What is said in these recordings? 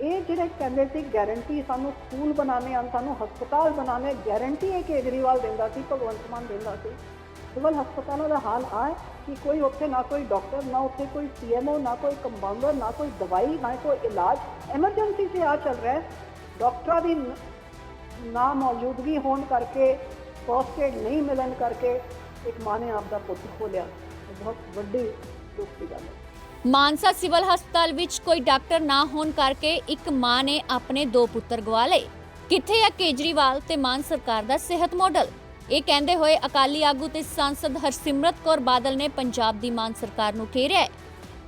ਇਹ ਜਿਹੜੇ ਕਹਿੰਦੇ ਸੀ ਗਾਰੰਟੀ ਸਾਨੂੰ ਸਕੂਲ ਬਣਾਉਣੇ ਹਨ, ਸਾਨੂੰ ਹਸਪਤਾਲ ਬਣਾਉਣੇ ਗਾਰੰਟੀ ਇਹ ਕੇਜਰੀਵਾਲ ਦਿੰਦਾ ਸੀ, ਭਗਵੰਤ ਮਾਨ ਦਿੰਦਾ ਸੀ। ਸਿਵਲ ਹਸਪਤਾਲਾਂ ਦਾ ਹਾਲ ਆ ਹੈ ਕਿ ਕੋਈ ਉੱਥੇ ਨਾ ਕੋਈ ਡਾਕਟਰ ਨਾ ਉੱਥੇ ਕੋਈ ਸੀਐਮਓ ਨਾ ਕੋਈ ਕੰਪਾਊਂਡਰ ਨਾ ਕੋਈ ਦਵਾਈ, ਨਾ ਕੋਈ ਇਲਾਜ ਐਮਰਜੈਂਸੀ 'ਚ ਆ ਚੱਲ ਰਿਹਾ ਡਾਕਟਰਾਂ ਦੀ ਨਾ ਮੌਜੂਦਗੀ ਹੋਣ ਕਰਕੇ ਫਸਟ ਏਡ ਨਹੀਂ ਮਿਲਣ ਕਰਕੇ ਇੱਕ ਮਾਂ ਨੇ ਆਪ ਦਾ ਪੁੱਤ ਖੋਲਿਆ ਇਹ ਬਹੁਤ ਵੱਡੀ ਦੁੱਖ ਦੀ ਗੱਲ ਹੈ। ਮਾਨਸਾ ਸਿਵਲ ਹਸਪਤਾਲ ਵਿੱਚ ਕੋਈ ਡਾਕਟਰ ਨਾ ਹੋਣ ਕਰਕੇ ਇੱਕ ਮਾਂ ਨੇ ਆਪਣੇ ਦੋ ਪੁੱਤਰ ਗਵਾ ਲਏ। ਕਿੱਥੇ ਆ ਕੇਜਰੀਵਾਲ ਤੇ ਮਾਨ ਸਰਕਾਰ ਦਾ ਸਿਹਤ ਮਾਡਲ? ਇਹ ਕਹਿੰਦੇ ਹੋਏ ਅਕਾਲੀ ਆਗੂ ਤੇ ਸੰਸਦ ਹਰਸਿਮਰਤ ਕੌਰ ਬਾਦਲ ਨੇ ਪੰਜਾਬ ਦੀ ਮਾਨ ਸਰਕਾਰ ਨੂੰ ਘੇਰਿਆ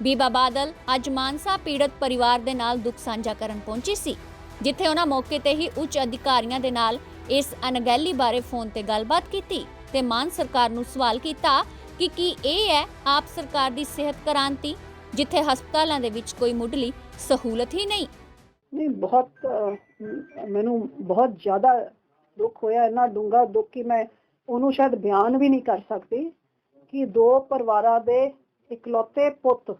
ਬੀਬਾ ਬਾਦਲ ਅੱਜ ਮਾਨਸਾ ਪੀੜਤ ਪਰਿਵਾਰ ਦੇ ਨਾਲ ਦੁੱਖ ਸਾਂਝਾ ਕਰਨ ਪਹੁੰਚੀ ਸੀ, ਜਿੱਥੇ ਉਹਨਾਂ ਮੌਕੇ ਤੇ ਹੀ ਉੱਚ ਅਧਿਕਾਰੀਆਂ ਦੇ ਨਾਲ ਇਸ ਅਣਗਹਿਲੀ ਬਾਰੇ ਫੋਨ ਤੇ ਗੱਲਬਾਤ ਕੀਤੀ ਤੇ ਮਾਨ ਸਰਕਾਰ ਨੂੰ ਸਵਾਲ ਕੀਤਾ ਕਿ ਕੀ ਇਹ ਹੈ ਆਪ ਸਰਕਾਰ ਦੀ ਸਿਹਤ ਕ੍ਰਾਂਤੀ ਜਿੱਥੇ ਹਸਪਤਾਲਾਂ ਦੇ ਵਿੱਚ ਕੋਈ ਮੁੱਢਲੀ ਸਹੂਲਤ ਹੀ ਨਹੀਂ। ਨਹੀਂ ਬਹੁਤ ਅਹ, ਮੈਨੂੰ ਬਹੁਤ ਜ਼ਿਆਦਾ ਦੁੱਖ ਹੋਇਆ ਇੰਨਾ ਡੂੰਘਾ ਦੁੱਖ ਕਿ ਮੈਂ ਉਹਨੂੰ ਸ਼ਾਇਦ ਬਿਆਨ ਵੀ ਨਹੀਂ ਕਰ ਸਕਦੀ ਕਿ ਦੋ ਪਰਿਵਾਰਾਂ ਦੇ ਇਕਲੌਤੇ ਪੁੱਤ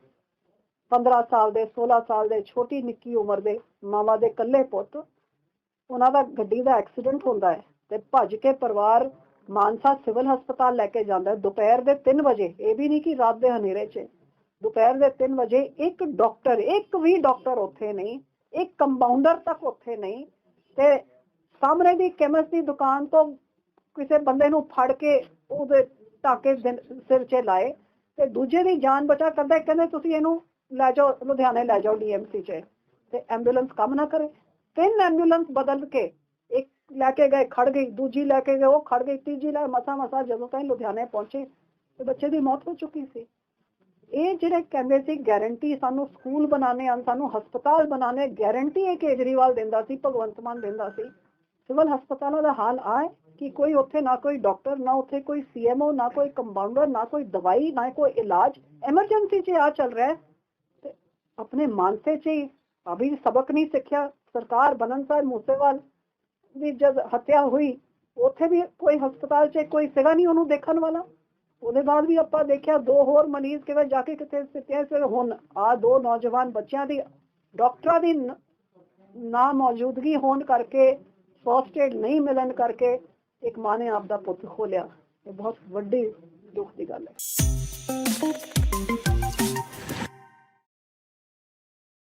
15 ਸਾਲ ਦੇ 16 ਸਾਲ ਦੇ ਛੋਟੀ ਨਿੱਕੀ ਉਮਰ ਦੇ ਮਾਵਾ ਦੇ ਇਕੱਲੇ ਪੁੱਤ ਉਹਨਾਂ ਦਾ ਗੱਡੀ ਦਾ ਐਕਸੀਡੈਂਟ ਹੁੰਦਾ ਹੈ ਤੇ ਭੱਜ ਕੇ ਪਰਿਵਾਰ ਮਾਨਸਾ ਸਿਵਲ ਹਸਪਤਾਲ ਲੈ ਕੇ ਜਾਂਦਾ ਹੈ। ਦੁਪਹਿਰ ਦੇ 3 ਵਜੇ ਇਹ ਵੀ ਨਹੀਂ ਕਿ ਰਾਤ ਦੇ ਹਨੇਰੇ 'ਚ। ਦੁਪਹਿਰ ਦੇ 3 ਵਜੇ ਇੱਕ ਡਾਕਟਰ ਇੱਕ ਵੀ ਡਾਕਟਰ ਉੱਥੇ ਨਹੀਂ, ਇੱਕ ਕੰਪਾਊਂਡਰ ਤੱਕ ਉੱਥੇ ਨਹੀਂ ਤੇ ਸਾਹਮਣੇ ਦੀ ਕੈਮਿਸਟ ਦੀ ਦੁਕਾਨ ਤੋਂ ਕਿਸੇ ਬੰਦੇ ਨੂੰ ਫੜ ਕੇ ਉਹਦੇ ਟਾਕੇ ਸਿਰ 'ਚ ਲਾਏ ਤੇ ਦੂਜੇ ਦੀ ਜਾਨ ਬਚਾ ਕਰਦਾ, ਕਹਿੰਦੇ ਤੁਸੀਂ ਇਹਨੂੰ ਲੈ ਜਾਓ, ਲੁਧਿਆਣੇ ਲੈ ਜਾਓ ਡੀਐਮਸੀ 'ਚ ਤੇ ਐਂਬੂਲੈਂਸ ਕੰਮ ਨਾ ਕਰੇ। ਤਿੰਨ ਐਂਬੂਲੈਂਸ ਬਦਲ ਕੇ ਇੱਕ ਲੈ ਕੇ ਗਏ, ਖੜ ਗਈ, ਦੂਜੀ ਲੈ ਕੇ ਗਏ, ਉਹ ਖੜ ਗਈ, ਤੀਜੀ ਲੈ, ਮਸਾ ਮਸਾ ਜਦੋਂ ਤਾਈਂ ਲੁਧਿਆਣੇ ਪਹੁੰਚੇ ਤੇ ਬੱਚੇ ਦੀ ਮੌਤ ਹੋ ਚੁੱਕੀ ਸੀ। ਇਹ ਜਿਹੜੇ ਕਹਿੰਦੇ ਸੀ ਗਾਰੰਟੀ ਸਾਨੂੰ ਸਕੂਲ ਬਣਾਉਣੇ ਹਨ, ਸਾਨੂੰ ਹਸਪਤਾਲ ਬਣਾਉਣੇ ਗਾਰੰਟੀ ਇਹ ਕੇਜਰੀਵਾਲ ਦਿੰਦਾ ਸੀ, ਭਗਵੰਤ ਮਾਨ ਦਿੰਦਾ ਸੀ। ਸਿਵਲ ਹਸਪਤਾਲਾਂ ਦਾ ਹਾਲ ਆ ਕਿ ਕੋਈ ਉੱਥੇ ਨਾ ਕੋਈ ਡਾਕਟਰ ਨਾ ਉੱਥੇ ਕੋਈ ਸੀਐਮਓ ਨਾ ਕੋਈ ਕੰਪਾਊਂਡਰ ਨਾ ਕੋਈ ਦਵਾਈ, ਨਾ ਕੋਈ ਇਲਾਜ ਐਮਰਜੈਂਸੀ 'ਚ ਆ ਚੱਲ ਰਿਹਾ ਤੇ ਆਪਣੇ ਮਾਨਸੇ 'ਚ ਹੀ ਅਭੀ ਸਬਕ ਨਹੀਂ ਸਿੱਖਿਆ, ਸਰਕਾਰ ਬਣਨ ਸਾਹਿਬ ਮੂਸੇਵਾਲ ਦੀ ਜਦ ਹੱਤਿਆ ਹੋਈ, ਉੱਥੇ ਵੀ ਕੋਈ ਹਸਪਤਾਲ 'ਚ ਕੋਈ ਸੀਗਾ ਨਹੀਂ ਉਹਨੂੰ ਦੇਖਣ ਵਾਲਾ। ਉਹਦੇ ਬਾਅਦ ਵੀ ਆਪਾਂ ਦੇਖਿਆ ਦੋ ਹੋਰ ਮਰੀਜ਼ ਕਿਵੇਂ ਜਾ ਕੇ ਕਿਤੇ ਸਿੱਟਿਆ ਫਿਰ ਹੁਣ ਆ ਦੋ ਨੌਜਵਾਨ ਬੱਚਿਆਂ ਦੀ, ਡਾਕਟਰਾਂ ਦੀ ਨ- ਨਾ ਮੌਜੂਦਗੀ ਹੋਣ ਕਰਕੇ ਫਸਟ ਏਡ ਨਹੀਂ ਮਿਲਣ ਕਰਕੇ ਇੱਕ ਮਾਂ ਨੇ ਆਪ ਦਾ ਪੁੱਤ ਖੋਲਿਆ। ਇਹ ਬਹੁਤ ਵੱਡੀ ਦੁੱਖ ਦੀ ਗੱਲ ਹੈ।